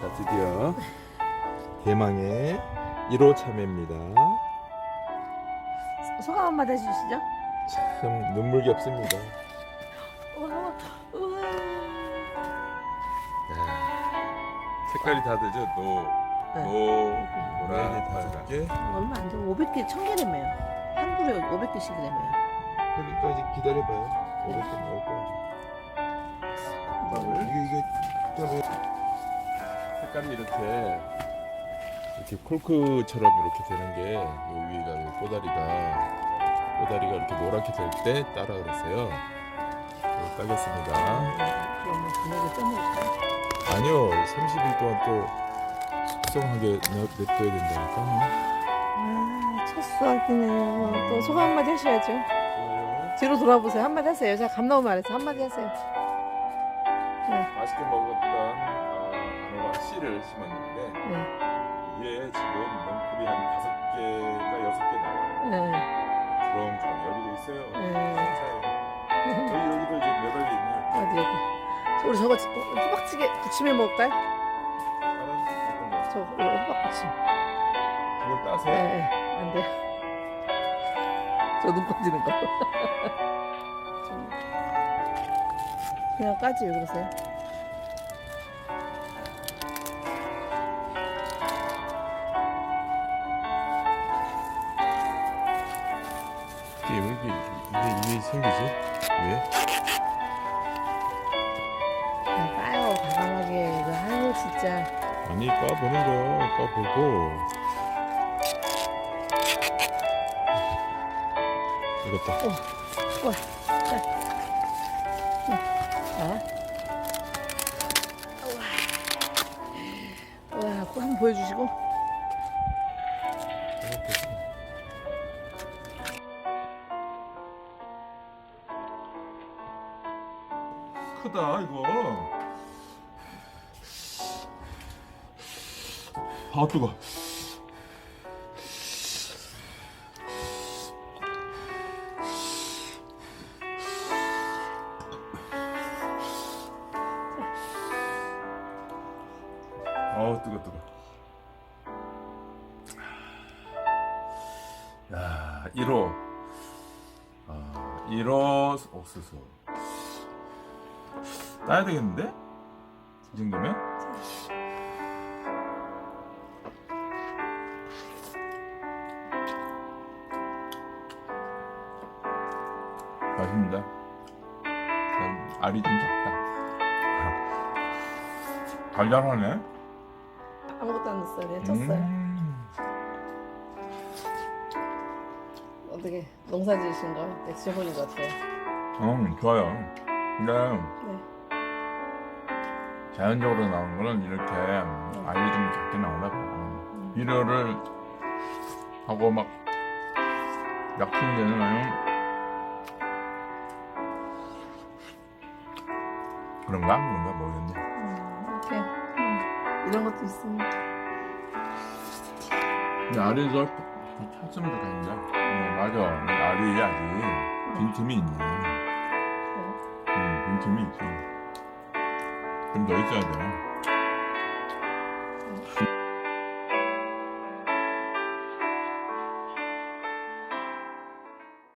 자 드디어 대망의 1호 참외입니다. 소감 한마디 해주시죠. 참 눈물겹습니다. 우와, 우와. 색깔이 다르죠? 노, 네. 노, 네, 노란이 다섯 개. 얼마 안 돼. 500개, 1000개래매요. 한 그루에 500개씩이래매요. 그러니까 이제 기다려봐요. 이렇게 나올 거야. 이게 이게 색깔이 이렇게 이렇게 콜크처럼 이렇게 되는 게 여기가 이 꼬다리가 꼬다리가 이렇게 노랗게 될 때 따라 그랬어요. 이거 따겠습니다. 그러면 저녁에 떠먹을까요? 아니요, 30일 동안 또 숙성하게 놔- 냅둬야 된다니까 요. 아, 첫 수학이네요. 또 소감 한마디 하셔야죠. 뒤로 돌아보세요. 한마디 하세요. 제가 감나무 말해서 한마디 하세요. 맛있게 먹었던 아, 단호박 씨를 심었는데 네. 이게 지금 넝쿨이 한 다섯 개가 여섯 개 나와요. 네. 주렁주렁 열리고 있어요. 네. 진짜요. 여기 여기도 이제 몇 알이 있네요. 어디 여기. 우리 저거 지- 어, 호박찌개 부침해 먹을까요? 다른 어떤 거? 저 이거 호박 부침. 그걸 따서 네, 네. 안 돼요. 저눈 빠지는 거. 좀. 그냥 까지 왜 그러세요? 이게 왜 이게 이게 이게 생기지? 왜? 그냥 까요 과감하게 이거 아유 진짜 아니 까 보는 거야. 까보고 이것도 자. 우와. 와, 그거 한번 보여주시고. 크다 이거. 아 뜨거. 어 뜨거 뜨거. 야 1호. 아 1호 옥수수. 따야 되겠는데? 이 정도면? 맛있습니다. 음, 알이 좀 작다. 달달하네. 아무것도 안 넣었어요. 그냥 쪘어요. 음, 어떻게 농사 지으신 거? 네, 드셔보는 거 어때요? 음, 좋아요. 근데 네. 자연적으로 나오는 거는 이렇게 알이 좀 작게 나오나 봐. 비료를 하고 막 약품 되는 그런가? 그런가 모르겠네. 음, 이렇게 음, 이런 것도 있습니다. 근데 알이 더 찼으면 좋겠는데. 응, 맞아. 알이 아직 빈틈이 있네. 네. 응, 빈틈이 있어. 좀 더 있어야 돼.